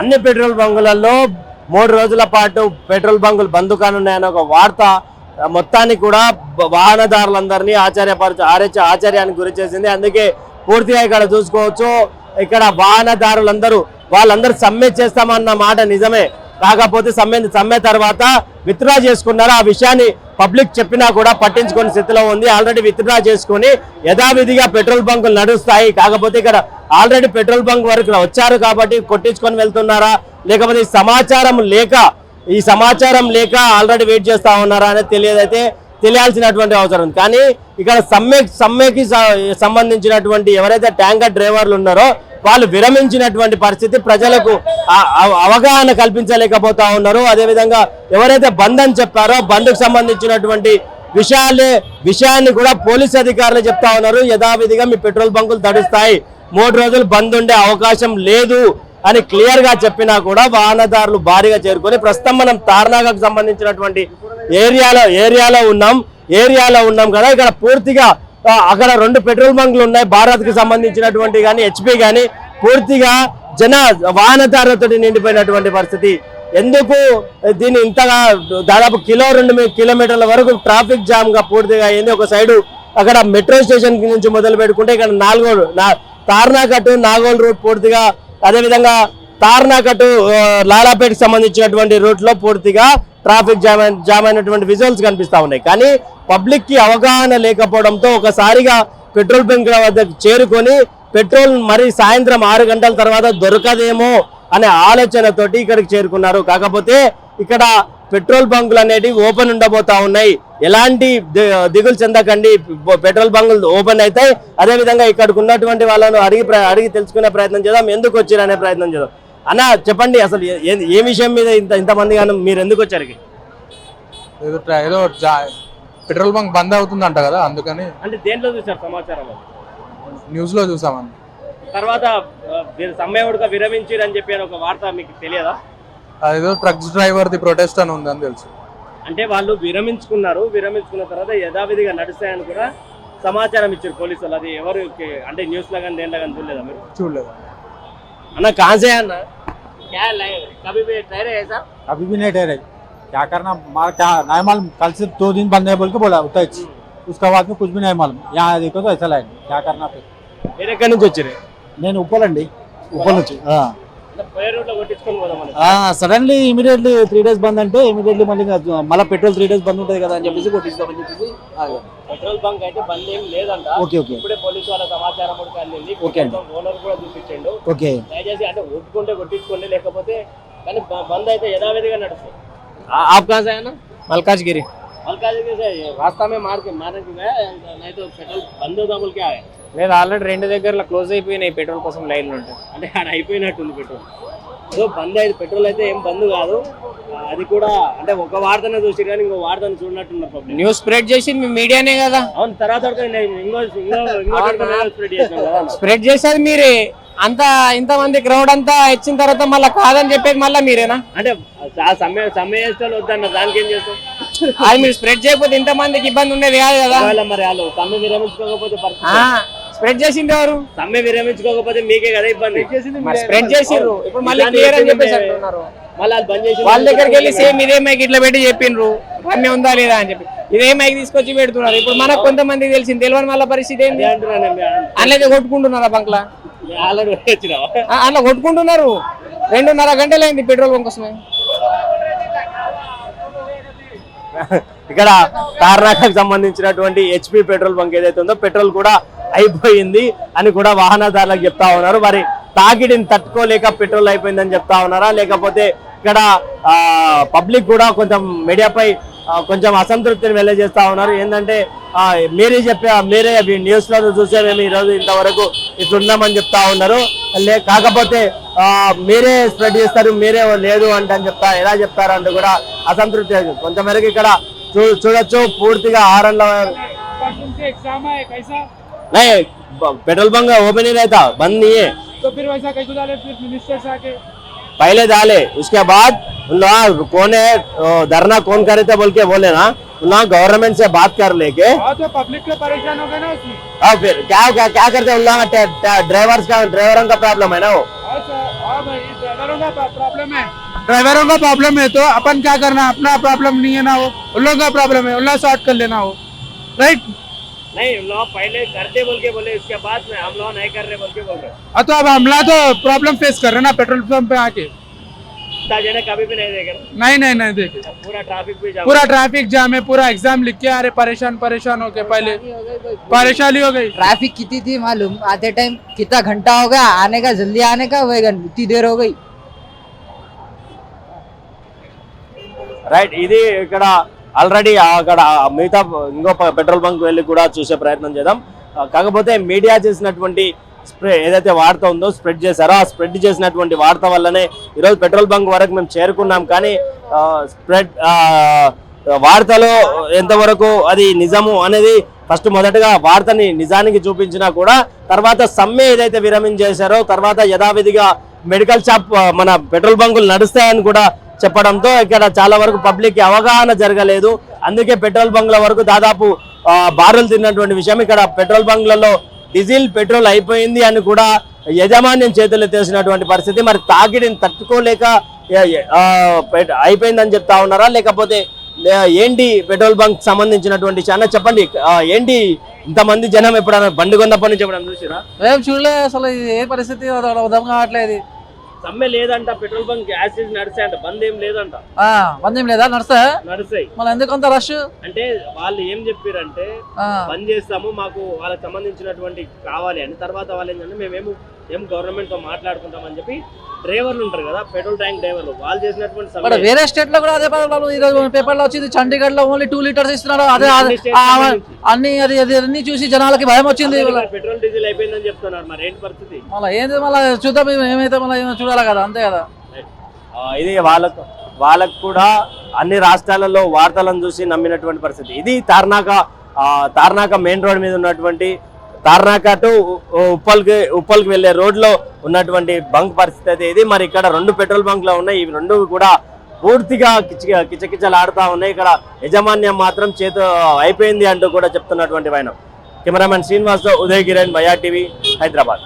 అన్ని పెట్రోల్ బంకులలో మూడు రోజుల పాటు పెట్రోల్ బంకులు బంద్ కానున్నాయని ఒక వార్త మొత్తాన్ని మొత్తానికి కూడా వాహనదారులందరినీ ఆచార్యపరచ ఆరేచ ఆచార్యానికి గురి చేసింది. అందుకే పూర్తిగా ఇక్కడ చూసుకోవచ్చు. ఇక్కడ వాహనదారులందరూ వాళ్ళందరూ సమ్మె చేస్తామన్న మాట నిజమే. కాకపోతే సమ్మె సమ్మె తర్వాత విత్డ్రా చేసుకున్నారు? ఆ విషయాన్ని పబ్లిక్ చెప్పినా కూడా పట్టించుకునే స్థితిలో ఉంది. ఆల్రెడీ విత్డ్రా చేసుకుని యథావిధిగా పెట్రోల్ బంకులు నడుస్తాయి. కాకపోతే ఇక్కడ ఆల్రెడీ పెట్రోల్ బంక్ వరకు వచ్చారు కాబట్టి కొట్టించుకొని వెళ్తున్నారా? లేకపోతే ఈ సమాచారం లేక ఈ సమాచారం లేక ఆల్రెడీ వెయిట్ చేస్తా ఉన్నారా అనేది తెలియదైతే తెలియాల్సినటువంటి అవసరం ఉంది. కానీ ఇక్కడ సమ్మె సమ్మెకి సంబంధించినటువంటి ఎవరైతే ట్యాంకర్ డ్రైవర్లు ఉన్నారో వాళ్ళు విరమించినటువంటి పరిస్థితి ప్రజలకు అవగాహన కల్పించలేకపోతా ఉన్నారు. అదేవిధంగా ఎవరైతే బంద్ అని చెప్పారో బంద్కు సంబంధించినటువంటి విషయాలే విషయాన్ని కూడా పోలీస్ అధికారులు చెప్తా ఉన్నారు. యథావిధిగా మీ పెట్రోల్ బంకులు తడుస్తాయి. మూడు రోజులు బంద్ ఉండే అవకాశం లేదు అని క్లియర్గా చెప్పినా కూడా వాహనదారులు భారీగా చేరుకొని ప్రస్తుతం మనం తార్నాగకు సంబంధించినటువంటి ఏరియాలో ఏరియాలో ఉన్నాం. ఏరియాలో ఉన్నాం కదా. ఇక్కడ పూర్తిగా అక్కడ రెండు పెట్రోల్ బంకులు ఉన్నాయి. భారత్కి సంబంధించినటువంటి కానీ హెచ్పి కానీ పూర్తిగా జన వాహనదారులతో నిండిపోయినటువంటి పరిస్థితి. ఎందుకు దీన్ని ఇంతగా దాదాపు కిలో రెండు కిలోమీటర్ల వరకు ట్రాఫిక్ జామ్గా పూర్తిగా అయింది. ఒక సైడు అక్కడ మెట్రో స్టేషన్ నుంచి మొదలు పెట్టుకుంటే ఇక్కడ నాలుగోడు తార్నాకట్టు నాగోల్ రూట్ పూర్తిగా అదేవిధంగా తార్నాకట్టు లాలాపేటకి సంబంధించినటువంటి రూట్లో పూర్తిగా ట్రాఫిక్ జామ్ జామ్ అయినటువంటి విజువల్స్ కనిపిస్తా ఉన్నాయి. కానీ పబ్లిక్కి అవగాహన లేకపోవడంతో ఒకసారిగా పెట్రోల్ బంక్ల వద్దకు చేరుకొని పెట్రోల్ మరి సాయంత్రం ఆరు గంటల తర్వాత దొరకదేమో అనే ఆలోచనతోటి ఇక్కడికి చేరుకున్నారు. కాకపోతే ఇక్కడ పెట్రోల్ బంకులు అనేటివి ఓపెన్ ఉండబోతా ఉన్నాయి. ఎలాంటి దిగులు చెందకండి. పెట్రోల్ బంకులు ఓపెన్ అవుతాయి అదే విధంగా ఇక్కడికి ఉన్నటువంటి వాళ్ళను అడిగి ప్ర- అడిగి తెలుసుకునే ప్రయత్నం చేద్దాం. ఎందుకు వచ్చారు అనే ప్రయత్నం చేద్దాం. అన్న చెప్పండి అసలు ఏ- ఏ- విషయం మీద ఇంత ఇంతమంది కానీ మీరు ఎందుకు వచ్చారు ఏదో పెట్రోల్ బంక్ బంద్ అవుతుంది అంట కదా అందుకని అంటే చూసారు సమాచారం న్యూస్లో చూసామండి. తర్వాత సమ్మెవుడిగా విరమించారు చెప్పి ఒక వార్త మీకు తెలియదా? అదేదో ట్రక్స్ డ్రైవర్ ది ప్రొటెస్ట్ అని ఉందని తెలుసు. అంటే వాళ్ళు విరమించుకున్నారు విరమించుకున్న తర్వాత యథావిధిగా నడుస్తాయని కూడా సమాచారం ఇచ్చారు పోలీసులు. అది ఎవరు అంటే న్యూస్లో కానీ దేంట్లో కానీ చూడలేదా మీరు? చూడలేదు. అన్న కాసే అన్న. అభినయ డైరీ कभी भी ठहरे ऐसा अभी भी नहीं ठहरे क्या करना मार क्या नहीं मालूम कल से दो दिन बंद है बोल के बोला उतर उसके बाद में कुछ भी नहीं मालूम यहाँ देखो तो ऐसा लाइन क्या करना फिर మీరు ఎక్కడి నుంచి వచ్చారు నేను ఉప్పలండి ఉప్పల్ నుంచి పోయే రూట్ లో కొట్టించుకొని పోదామని suddenly immediately three days bandh అంటే ఇమీడియట్లీ మళ్ళీ ఇంకా మళ్ళీ పెట్రోల్ త్రీ డేస్ బంద్ ఉంటుంది కదా అని చెప్పేసి కొట్టిస్తామని చెప్పేసి ఆగాం. పెట్రోల్ బంక్ అయితే బంద్ ఏం లేదంట ఓకే ఓకే ఇప్పుడే పోలీసు వాళ్ళ సమాచారం కూడా అందింది ఓకే అండి. ఓనర్ కూడా చూపించండు ఓకే దయచేసి అంటే ఒప్పుకుంటే కొట్టించుకోండి లేకపోతే కానీ బ- బంద్ అయితే యథావిధిగా నడుస్తుంది आप कहाँ से है ना मलकाजगिरी मलकाजी से रास्ता में मार के मारने की गया नहीं तो पेट्रोल बंद होता बोल के आया లేదు ఆల్రెడీ రెండు దగ్గరలో క్లోజ్ అయిపోయినాయి పెట్రోల్ కోసం లైన్లు ఉంటాయి అంటే ఆడ అయిపోయినట్టుంది పెట్రోల్ ఏదో బంద్ అయితే పెట్రోల్ అయితే ఏం బంద్ కాదు ఆ, అది కూడా అంటే ఒక వార్తనే చూసి కానీ ఇంకో వార్తను చూడనట్టున్నారు పబ్లిక్ న్యూస్ స్ప్రెడ్ చేసి మీ మీడియానే కదా అవును తర్వాత వరకు నేను ఇంకో ఇంకో ఇంకో స్ప్రెడ్ చేసాం కదా స్ప్రెడ్ చేసేది మీరే అంత ఇంతమంది క్రౌడ్ అంతా ఇచ్చిన తర్వాత మళ్ళీ కాదని చెప్పేది మళ్ళీ మీరేనా? అంటే ఆ సమ్మె సమ్మె చేస్తే వద్దన్న దానికి ఏం చేస్తాం? అది మీరు స్ప్రెడ్ చేయకపోతే ఇంతమందికి ఇబ్బంది ఉండేది కాదు కదా. మరి వాళ్ళు సమ్మె విరమించుకోకపోతే పరిస్థితి స్ప్రెడ్ చేసింది ఎవరు? సమ్మె విరమించుకోకపోతే మీకే కదా ఇబ్బంది. మరి స్ప్రెడ్ చేసిర్రు ఇప్పుడు మళ్ళీ క్లియర్ అని చెప్పేసి అంటున్నారు. మళ్ళీ వాళ్ళు బంద్ చేసి వాళ్ళ దగ్గరికి వెళ్ళి సేమ్ ఇదే మైక్ ఇట్లా పెట్టి చెప్పిండ్రు రమ్య ఉందా లేదా అని చెప్పి. ఇదే మైక్ తీసుకొచ్చి పెడుతున్నారు. ఇప్పుడు మనకు కొంతమంది తెలిసింది. తెలియని వాళ్ళ పరిస్థితి ఏంది? అందులో కొట్టుకుంటున్నారా బంక్లా? అట్లా కొట్టుకుంటున్నారు. రెండున్నర గంటలు అయింది పెట్రోల్ బంక్ కోసమే ఇక్కడ తార్నాకకు సంబంధించినటువంటి హెచ్పి పెట్రోల్ బంక్ ఏదైతే ఉందో పెట్రోల్ కూడా అయిపోయింది అని కూడా వాహనదారులకు చెప్తా ఉన్నారు. మరి తాకిడిని తట్టుకోలేక పెట్రోల్ అయిపోయిందని చెప్తా ఉన్నారా? లేకపోతే ఇక్కడ పబ్లిక్ కూడా కొంచెం మీడియాపై కొంచెం అసంతృప్తిని వెళ్ళజేస్తా ఉన్నారు ఏంటంటే ఆ, మీరే చెప్పే మీరే న్యూస్ లో చూసే మేము ఈరోజు ఇంతవరకు ఇట్లున్నామని చెప్తా ఉన్నారు లే కాకపోతే ఆ, మీరే స్ప్రెడ్ చేస్తారు మీరే లేదు అంటే అని చెప్తా ఎలా చెప్తారు అంటే కూడా అసంతృప్తి కొంతమేరకు ఇక్కడ చూ చూడొచ్చు పూర్తిగా ఆరన్ల एग्जाम है कैसा नहीं ब- पेट्रोल पंप ओपन ही रहता बंद नहीं है तो फिर वैसा कैसे डाले फिर मिनिस्टर से आके पहले डाले उसके बाद कौन है धरना कौन करे थे बोल के बोले ना लोग गवर्नमेंट से बात कर लेके। हाँ तो पब्लिक के परेशान हो गए ना उसमें और फिर क्या क्या क्या करते हैं उन ड्राइवर्स का ड्राइवरों का प्रॉब्लम है ना वो? हाँ हाँ ड्राइवरों ड्राइवरों का प्रॉब्लम है। ड्राइवरों का प्रॉब्लम है तो अपन क्या करना अपना प्रॉब्लम नहीं है ना वो। उन लोगों का प्रॉब्लम है उन लोग सॉर्ट कर लेना वो। राइट नहीं हम लोग पहले करते बोल के बोले उसके बाद में हम लोग नहीं कर रहे बोल के बोल रहे हाँ तो अब हमला तो प्रॉब्लम फेस कर रहे हैं ना पेट्रोल पंप पे आके जने कभी भी नहीं देखे नहीं नहीं नहीं देखे पूरा ट्रैफिक भी जाम पूरा ट्रैफिक जाम है पूरा एग्जाम लिख के आ रहे परेशान परेशान हो के पहले परेशानी हो गई ट्रैफिक कितनी थी मालूम आते टाइम कितना घंटा हो गया आने का जल्दी आने का वही घं- इतनी देर हो गई రైట్ ఇది ఇక్కడ ఆల్రెడీ అక్కడ మిగతా ఇంకో పెట్రోల్ బంక్ వెళ్ళి కూడా చూసే ప్రయత్నం చేద్దాం. కాకపోతే మీడియా చేసినటువంటి స్ప్రే ఏదైతే వార్త ఉందో స్ప్రెడ్ చేశారో ఆ స్ప్రెడ్ చేసినటువంటి వార్త వల్లనే ఈరోజు పెట్రోల్ బంక్ వరకు మేము చేరుకున్నాం. కానీ స్ప్రెడ్ వార్తలో ఎంతవరకు అది నిజము అనేది ఫస్ట్ మొదటగా వార్తని నిజానికి చూపించినా కూడా తర్వాత సమ్మె ఏదైతే విరమించేశారో తర్వాత యథావిధిగా మెడికల్ షాప్ మన పెట్రోల్ బంకులు నడుస్తాయని కూడా చెప్పడంతో ఇక్కడ చాలా వరకు పబ్లిక్ అవగాహన జరగలేదు. అందుకే పెట్రోల్ బంక్ల వరకు దాదాపు బారులు తిన్నటువంటి విషయం. ఇక్కడ పెట్రోల్ బంక్లలో డీజిల్ పెట్రోల్ అయిపోయింది అని కూడా యజమాన్యం చేతులు తెలిసినటువంటి పరిస్థితి. మరి తాకిడిని తట్టుకోలేక అయిపోయిందని చెప్తా ఉన్నారా? లేకపోతే ఏంటి పెట్రోల్ బంక్ సంబంధించినటువంటి చాలా చెప్పండి. ఏంటి ఇంతమంది జనం ఎప్పుడైనా బండి కొన్నప్పటి నుంచి ఎప్పుడైనా చూసిరా? ఏం చూడలే అసలు. ఏ పరిస్థితి? అర్థం కావట్లేదు. సమ్మె లేదంట పెట్రోల్ బంక్ యాసిడ్ నడిచాయంట బంద్ ఏం లేదంట. బంద్ ఏం లేదా? నడుస్తా నడుస్తాయి. మళ్ళీ ఎందుకు అంత రష్ అంటే వాళ్ళు ఏం చెప్పారంటే బంద్ చేస్తాము మాకు వాళ్ళకి సంబంధించినటువంటి కావాలి అని. తర్వాత వాళ్ళు ఏంటంటే మేమేమో ఏం గవర్నమెంట్తో మాట్లాడుకుంటామని చెప్పి డ్రైవర్లు ఉంటారు కదా పెట్రోల్ ట్యాంక్ డ్రైవర్లు. వాళ్ళు చేసినటువంటి వేరే స్టేట్లో కూడా అదే ప్రాబ్లం ఈ రోజు పేపర్లో వచ్చింది చండీగఢ్లో ఓన్లీ టూ లీటర్స్ ఇస్తున్నారు అదే అన్ని అదే-. అన్ని అది అది అన్ని చూసి జనాలకి భయం వచ్చింది. పెట్రోల్ డీజిల్ అయిపోయిందని చెప్తున్నారు మరి ఏంటి పరిస్థితి? మళ్ళీ ఏంది మళ్ళీ చూద్దాం ఏమైతే మళ్ళీ ఏమో చూడాలి కదా అంతే కదా? ఇది వాళ్ళకు వాళ్ళకు కూడా అన్ని రాష్ట్రాలలో వార్తలను చూసి నమ్మినటువంటి పరిస్థితి. ఇది తార్నాక తార్నాక మెయిన్ రోడ్ మీద ఉన్నటువంటి తార్నాక టు ఉప్పల్కి ఉప్పల్కి వెళ్ళే రోడ్లో ఉన్నటువంటి బంక్ పరిస్థితి అయితే ఇది. మరి ఇక్కడ రెండు పెట్రోల్ బంక్లు ఉన్నాయి. ఇవి రెండు కూడా పూర్తిగా కిచ కిచకిచలాడుతూ ఉన్నాయి. ఇక్కడ యజమాన్యం మాత్రం చేతు అయిపోయింది అంటూ కూడా చెప్తున్నటువంటి ఆయన కెమెరామెన్ శ్రీనివాస్తో ఉదయ్ కిరణ్ భయా టీవీ హైదరాబాద్.